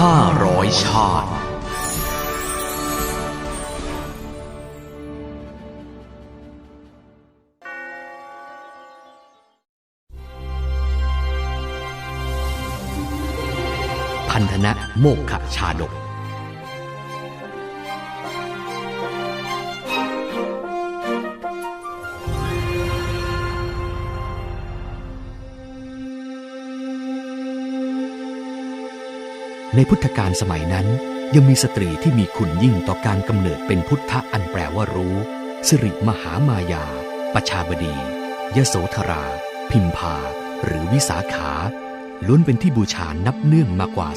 ห้าร้อยชาติ พันธนะโมกขชาดก ในพุทธกาลสมัยนั้น ยังมีสตรีที่มีคุณยิ่งต่อการกำเนิดเป็นพุทธะอันแปลว่ารู้ สิริมหามายา ประชาบดี ยโสธรา พิมพา หรือวิสาขา ล้วนเป็นที่บูชานับเนื่องมากว่า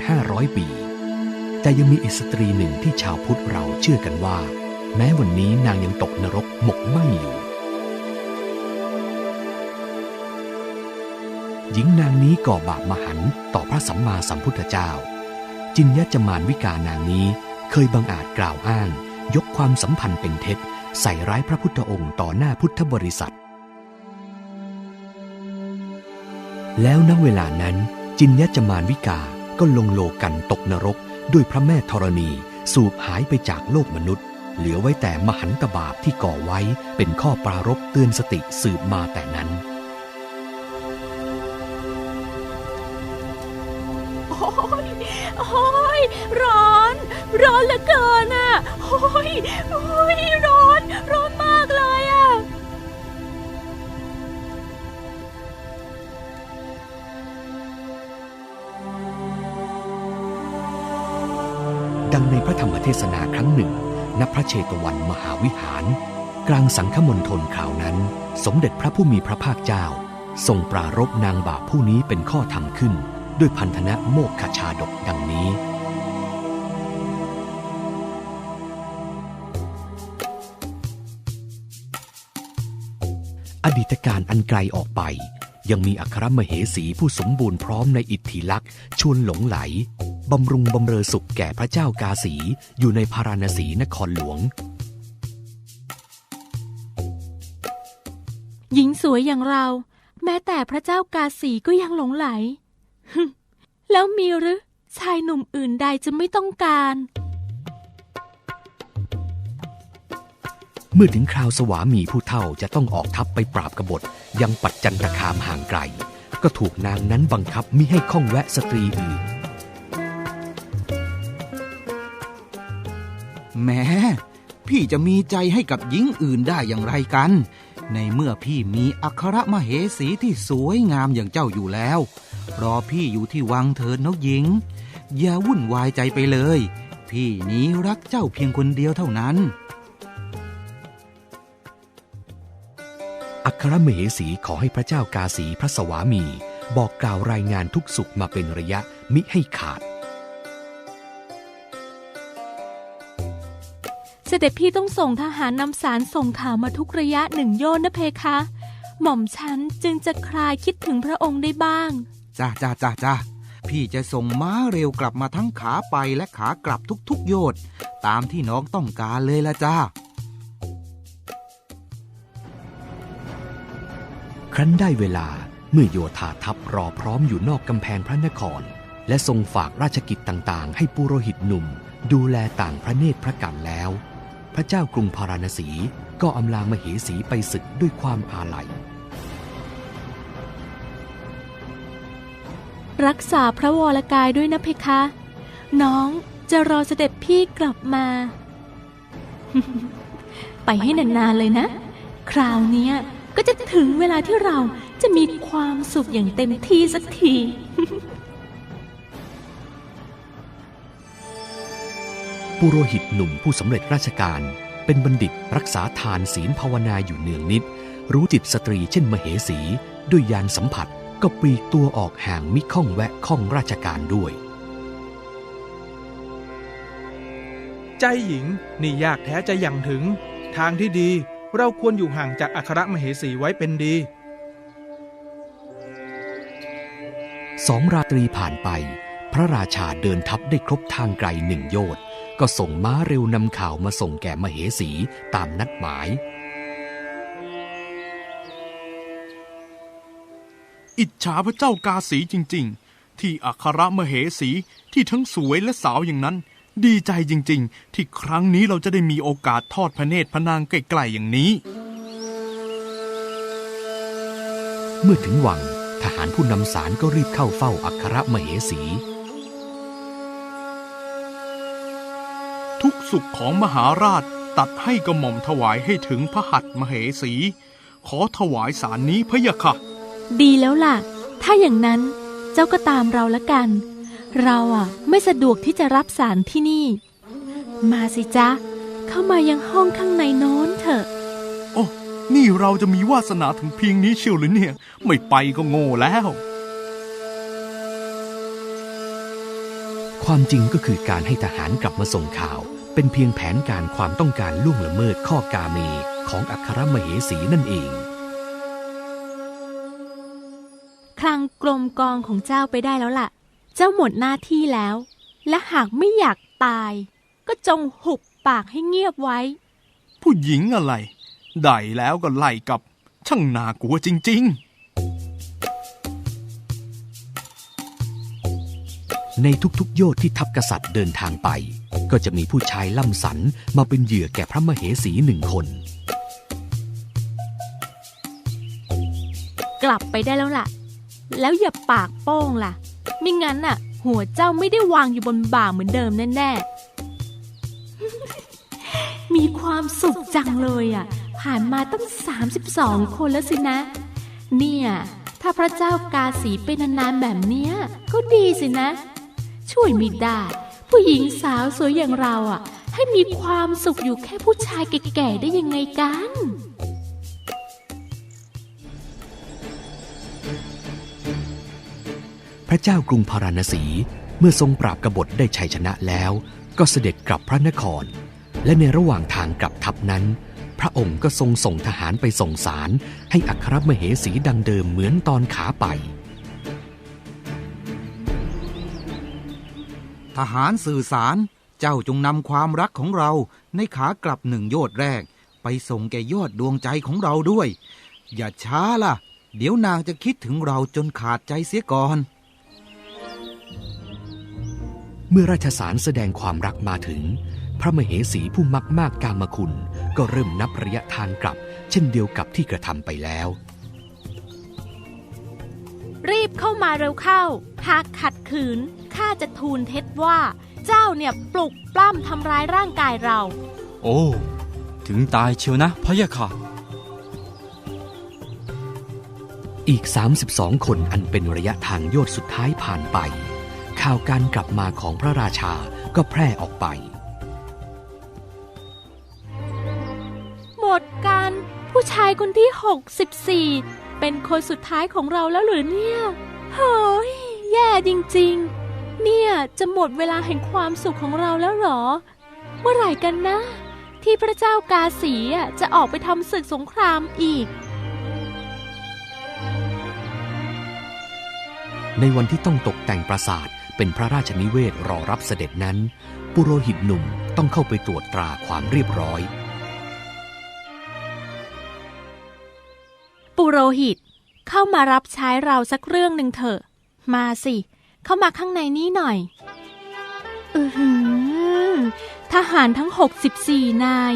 2,500 ปี แต่ยังมีอีกสตรีหนึ่งที่ชาวพุทธเราเชื่อกันว่า แม้วันนี้นางยังตกนรกหมกไหมอยู่ หญิงนางนี้ก่อบาปมหันต่อพระสัมมาสัมพุทธเจ้า จินยจมานวิกานางนี้เคยบังอาจกล่าวอ้าง ยกความสัมพันธ์เป็นเท็จ ใส่ร้ายพระพุทธองค์ต่อหน้าพุทธบริษัท แล้วณเวลานั้น จินยจมานวิกาก็ลงโลกันตกนรกด้วยพระแม่ธรณีสูบหายไปจากโลกมนุษย์ เหลือไว้แต่มหันตบาปที่ก่อไว้เป็นข้อปรารบเตือนสติสืบมาแต่นั้น ยโอ้ยร้อน ร้อนเหลือเกินอะโอ้ยโอ้ยร้อน ร้อนมากเลยอะดังในพระธรรมเทศนาครั้งหนึ่ง ณ พระเชตวันมหาวิหาร กลางสังฆมณฑลข่าวนั้น สมเด็จพระผู้มีพระภาคเจ้าทรงปรารบนางบาปผู้นี้เป็นข้อธรรมขึ้น ด้วยพันธนะโมกขชาดกดังนี้ อดีตการอันไกลออกไป ยังมีอัครมเหสีผู้สมบูรณ์พร้อมในอิทธิลักษณ์ชวนหลงไหลบำรุงบำเรอสุขแก่พระเจ้ากาสีอยู่ในพาราณสีนครหลวง หญิงสวยอย่างเรา แม้แต่พระเจ้ากาสีก็ยังหลงไหล แล้วมีหรือชายหนุ่มอื่นใดจะไม่ต้องการ เมื่อถึงคราวสวามีผู้เฒ่าจะต้องออกทัพไปปราบกบฏยังปัดจันตคามห่างไกล ก็ถูกนางนั้นบังคับมิให้ข้องแวะสตรีอื่นแหม้พี่จะมีใจให้กับหญิงอื่นได้อย่างไรกัน ในเมื่อพี่มีอัครมเหสีที่สวยงามอย่างเจ้าอยู่แล้ว รอพี่อยู่ที่วังเถิดนกหญิง อย่าวุ่นวายใจไปเลย พี่นี้รักเจ้าเพียงคนเดียวเท่านั้น อัครมเหสีขอให้พระเจ้ากาสีพระสวามี บอกกล่าวรายงานทุกสุขมาเป็นระยะมิให้ขาด เสด็จพี่ต้องส่งทหารนำสารส่งข่าวมาทุกระยะหนึ่งโยนนะเพคะ หม่อมฉันจึงจะคลายคิดถึงพระองค์ได้บ้าง จ้าจ้าจ้าจ้าพี่จะส่งม้าเร็วกลับมาทั้งขาไปและขากลับทุกๆ โยชน์ตามที่น้องต้องการเลยละจ้า ครั้นได้เวลาเมื่อโยธาทัพรอพร้อมอยู่นอกกำแพงพระนคร และทรงฝากราชกิจต่างๆ ให้ปุโรหิตหนุ่ม ดูแลต่างพระเนตรพระกันแล้ว พระเจ้ากรุงพาราณสีก็อำลามเหสีไปศึกด้วยความอาลัย รักษาพระวรกายด้วยนะเพคะ น้องจะรอเสด็จพี่กลับมา ไปให้นานๆเลยนะ คราวนี้ก็จะถึงเวลาที่เราจะมีความสุขอย่างเต็มที่สักทีปุโรหิตหนุ่มผู้สำเร็จราชการ เป็นบัณฑิตรักษาทานศีลภาวนาอยู่เนืองนิด รู้จิตสตรีเช่นมเหสี ด้วยยานสัมผัส ก็ปลีกตัวออกห่างมิข้องแวะข้องราชการด้วย ใจหญิงนี่ยากแท้จะยังถึง ทางที่ดีเราควรอยู่ห่างจากอัครมเหสีไว้เป็นดีสองราตรีผ่านไป พระราชาเดินทัพได้ครบทางไกลหนึ่งโยชน์ก็ส่งม้าเร็วนำข่าวมาส่งแก่มเหสีตามนัดหมาย อิจฉาพระเจ้ากาสีจริงที่อัครมเหสีที่ทั้งสวยและสาวอย่างนั้น ดีใจจริง ๆ ที่ครั้งนี้เราจะได้มีโอกาสทอดพระเนตรพระนางใกล้ๆอย่างนี้ เมื่อถึงวังทหารผู้นำสารก็รีบเข้าเฝ้าอัครมเหสี ทุกสุขของมหาราชตัดให้กระหม่อมถวายให้ถึงพระหัตถ์มเหสี ขอถวายสารนี้พะยะค่ะ ดีแล้วล่ะ ถ้าอย่างนั้นเจ้าก็ตามเราละกัน เราอะไม่สะดวกที่จะรับสารที่นี่ มาสิจ๊ะ เข้ามายังห้องข้างในโน้นเถอะ โอ้นี่เราจะมีวาสนาถึงเพียงนี้เชียวหรือเนี่ย ไม่ไปก็โง่แล้ว ความจริงก็คือการให้ทหารกลับมาส่งข่าว เป็นเพียงแผนการความต้องการล่วงละเมิดข้อกาเมของอัครมเหสีนั่นเอง คลังกลมกองของเจ้าไปได้แล้วล่ะ เจ้าหมดหน้าที่แล้ว และหากไม่อยากตาย ก็จงหุบปากให้เงียบไว้ ผู้หญิงอะไร ได้แล้วก็ไล่กลับ ช่างน่ากลัวจริงในทุกๆ โยชน์ที่ทัพกษัตริย์เดินทางไป ก็จะมีผู้ชายล่ำสันมาเป็นเหยื่อแก่พระมเหสีหนึ่งคน กลับไปได้แล้วล่ะ แล้วอย่าปากโป้งล่ะ ไม่งั้นน่ะ หัวเจ้าไม่ได้วางอยู่บนบ่าเหมือนเดิมแน่ๆ มีความสุขจังเลยอะ ผ่านมาตั้ง 32 คนแล้วสินะ เนี่ย ถ้าพระเจ้ากาสีเป็นนานๆแบบเนี้ย ก็ดีสินะ ช่วยไม่ได้ ผู้หญิงสาวสวยอย่างเราอะ ให้มีความสุขอยู่แค่ผู้ชายแก่ๆได้ยังไงกัน ระเจ้ากรุงพาราณสีเมื่อทรงปราบกบฏได้ชัยชนะแล้ว ก็เสด็จกลับพระนคร และในระหว่างทางกลับทัพนั้น พระองค์ก็ทรงส่งทหารไปส่งสาร ให้อัครมเหสีดังเดิมเหมือนตอนขาไป ทหารสื่อสารเจ้าจงนำความรักของเราในขากลับหนึ่งโยชน์แรก ไปส่งแก่ยอดดวงใจของเราด้วย อย่าช้าล่ะ เดี๋ยวนางจะคิดถึงเราจนขาดใจเสียก่อน เมื่อราชสารแสดงความรักมาถึง พระมเหสีผู้มักมากกามคุณ ก็เริ่มนับระยะทางกลับ เช่นเดียวกับที่กระทำไปแล้ว รีบเข้ามาเร็วเข้า หากขัดขืนข้าจะทูลเท็จว่า เจ้าเนี่ยปลุกปล้ำทำร้ายร่างกายเรา โอ้ ถึงตายเชียวนะพะยะค่ะอีก 32 คนอันเป็นระยะทางโยชน์สุดท้ายผ่านไป ข่าวการกลับมาของพระราชาก็แพร่ออกไป หมดกันผู้ชายคนที่ 64 เป็นคนสุดท้ายของเราแล้วหรือเนี่ยเฮ้ยแย่จริงๆ เนี่ยจะหมดเวลาแห่งความสุขของเราแล้วเหรอ เมื่อไหร่กันนะ ที่พระเจ้ากาสีอะจะออกไปทำศึกสงครามอีกในวันที่ต้องตกแต่งปราสาท เป็นพระราชนิเวศรอรับเสด็จนั้น ปุโรหิตหนุ่มต้องเข้าไปตรวจตราความเรียบร้อย ปุโรหิตเข้ามารับใช้เราสักเรื่องหนึ่งเถอะ มาสิ เข้ามาข้างในนี้หน่อย อือหือ ทหารทั้ง 64 นาย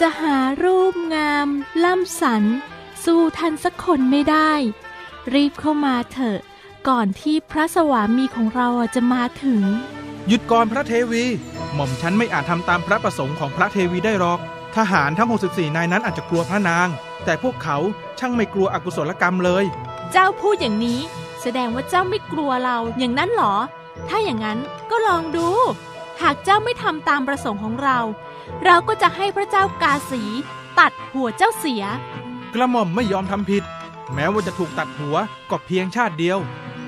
จะหารูปงาม ล่ำสัน สู้ทันสักคนไม่ได้ รีบเข้ามาเถอะ ก่อนที่พระสวามีของเราอะจะมาถึง หยุดก่อนพระเทวี หม่อมฉันไม่อาจทำตามพระประสงค์ของพระเทวีได้หรอก ทหารทั้ง 64 นายนั้นอาจจะกลัวพระนาง แต่พวกเขาช่างไม่กลัวอกุศลกรรมเลย เจ้าพูดอย่างนี้ แสดงว่าเจ้าไม่กลัวเราอย่างนั้นเหรอ ถ้าอย่างนั้นก็ลองดู หากเจ้าไม่ทำตามประสงค์ของเรา เราก็จะให้พระเจ้ากาสี ตัดหัวเจ้าเสีย กระหม่อมไม่ยอมทำผิด แม้ว่าจะถูกตัดหัวก็เพียงชาติเดียว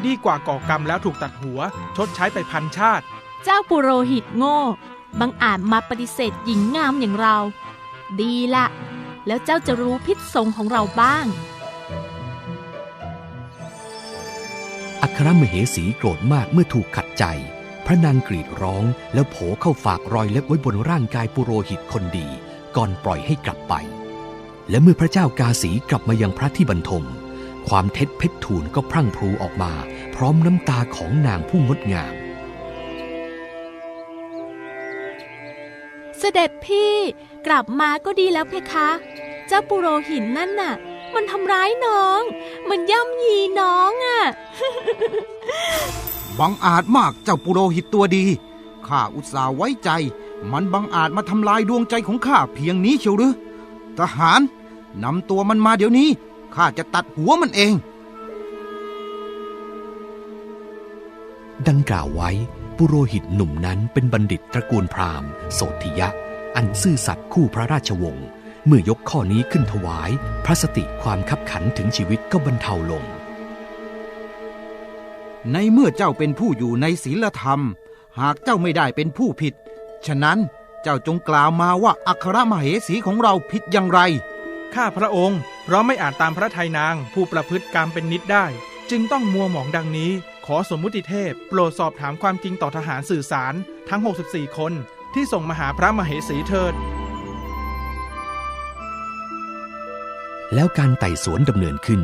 ดีกว่าก่อกรรมแล้วถูกตัดหัว ชดใช้ไปพันชาติ เจ้าปุโรหิตโง่บังอาจมาปฏิเสธหญิงงามอย่างเรา ดีละแล้วเจ้าจะรู้พิษสงของเราบ้าง อัครมเหสีโกรธมากเมื่อถูกขัดใจ พระนางกรีดร้องแล้วโผเข้าฝากรอยเล็บไว้บนร่างกายปุโรหิตคนดี ก่อนปล่อยให้กลับไป และเมื่อพระเจ้ากาสีกลับมายังพระที่บรรทม ความเท็จเพชรทูลก็พรั่งพรูออกมา พร้อมน้ำตาของนางผู้งดงาม เสด็จพี่กลับมาก็ดีแล้วเพคะ เจ้าปุโรหินนั่นน่ะ มันทำร้ายน้อง มันย่ำยีน้องอะบังอาจมากเจ้าปุโรหิตตัวดีข้าอุตส่าห์ไว้ใจ มันบังอาจมาทำลายดวงใจของข้าเพียงนี้เชียวหรือทหารนำตัวมันมาเดี๋ยวนี้ข้าจะตัดหัวมันเอง ดังกล่าวไว้ปุโรหิตหนุ่มนั้นเป็นบัณฑิตตระกูลพราหมณ์โสธิยะ อันซื่อสัตย์คู่พระราชวงศ์เมื่อยกข้อนี้ขึ้นถวาย พระสติความคับขันถึงชีวิตก็บรรเทาลง ในเมื่อเจ้าเป็นผู้อยู่ในศีลธรรม หากเจ้าไม่ได้เป็นผู้ผิด ฉะนั้นเจ้าจงกล่าวมาว่าอัครมเหสีของเราผิดอย่างไร ข้าพระองค์ เพราะไม่อาจตามพระทัยนางผู้ประพฤติกรรมเป็นนิดได้ จึงต้องมัวหมองดังนี้ ขอสมมุติเทพ โปรดสอบถามความจริงต่อทหารสื่อสารทั้ง 64 คนที่ส่งมาหาพระมเหสีเถิด แล้วการไต่สวนดำเนินขึ้น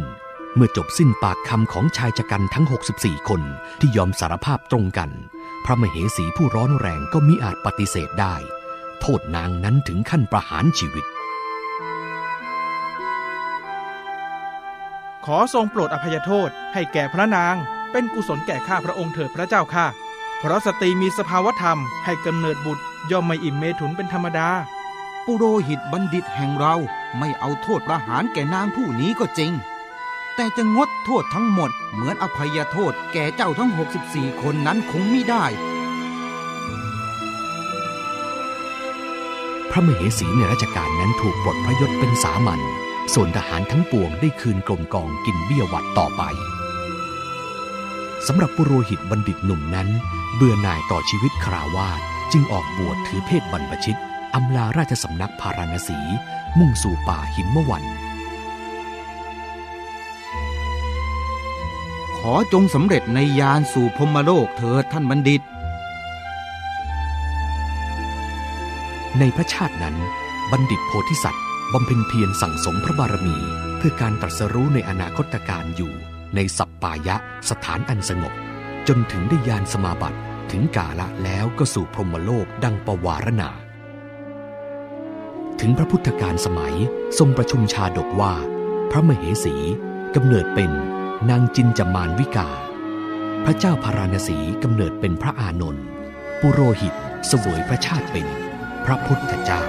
เมื่อจบสิ้นปากคำของชายชะกันทั้ง 64 คนที่ยอมสารภาพตรงกัน พระมเหสีผู้ร้อนแรงก็มิอาจปฏิเสธได้ โทษนางนั้นถึงขั้นประหารชีวิต ขอทรงโปรดอภัยโทษให้แก่พระนาง เป็นกุศลแก่ข้าพระองค์เถิดพระเจ้าค่ะ เพราะสตรีมีสภาวธรรมให้กำเนิดบุตรย่อมไม่อิ่มเมถุนเป็นธรรมดา ปุโรหิตบัณฑิตแห่งเราไม่เอาโทษประหารแก่นางผู้นี้ก็จริง แต่จะงดโทษทั้งหมดเหมือนอภัยโทษแก่เจ้าทั้ง 64 คนนั้นคงไม่ได้ พระมเหสีในราชการนั้นถูกปลดพระยศเป็นสามัญส่วนทหารทั้งปวงได้คืนกรมกองกินเบี้ยหวัดต่อไป สำหรับปุโรหิตบัณฑิตหนุ่มนั้น เบื่อหน่ายต่อชีวิตคราวาสจึงออกบวชถือเพศบรรพชิตอำลาราชสำนักพาราณสี มุ่งสู่ป่าหิมวัน ขอจงสำเร็จในยานสู่พรหมโลกเถิดท่านบัณฑิต ในพระชาตินั้น บัณฑิตโพธิสัตว์บำเพ็ญเพียรสั่งสมพระบารมี เพื่อการตรัสรู้ในอนาคตการอยู่ ในสัปปายะสถานอันสงบ จนถึงได้ยานสมาบัติถึงกาละแล้วก็สู่พรหมโลกดังปวารณา ถึงพระพุทธการสมัยทรงประชุมชาดกว่า พระมเหสีกำเนิดเป็นนางจินจามานวิกา พระเจ้าพาราณสีกำเนิดเป็นพระอานนท์ปุโรหิตเสวยพระชาติเป็น พระพุทธเจ้า